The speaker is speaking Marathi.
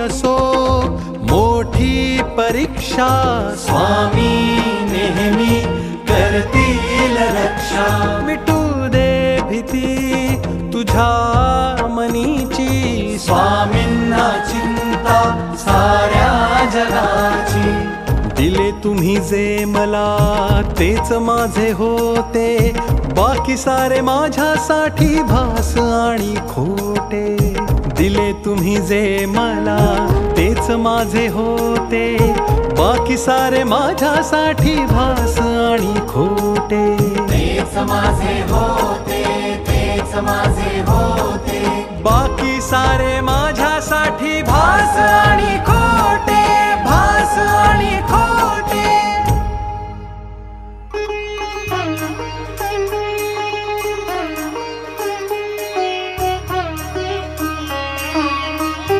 असो मोठी परीक्षा स्वामी नेहमी करतील रक्षा. मिटू दे भीती तुझ्या मनीची. स्वामींना चिंता साऱ्या जगाची. दिले तुम्ही जे मला तेच माझे होते. बाकी सारे माझ्यासाठी भा दिले तुम्ही जे मला तेच माझे होते. बाकी सारे माझ्यासाठी भास आणि खोटे. तेच माझे होते तेच माझे होते. बाकी सारे माझ्यासाठी भास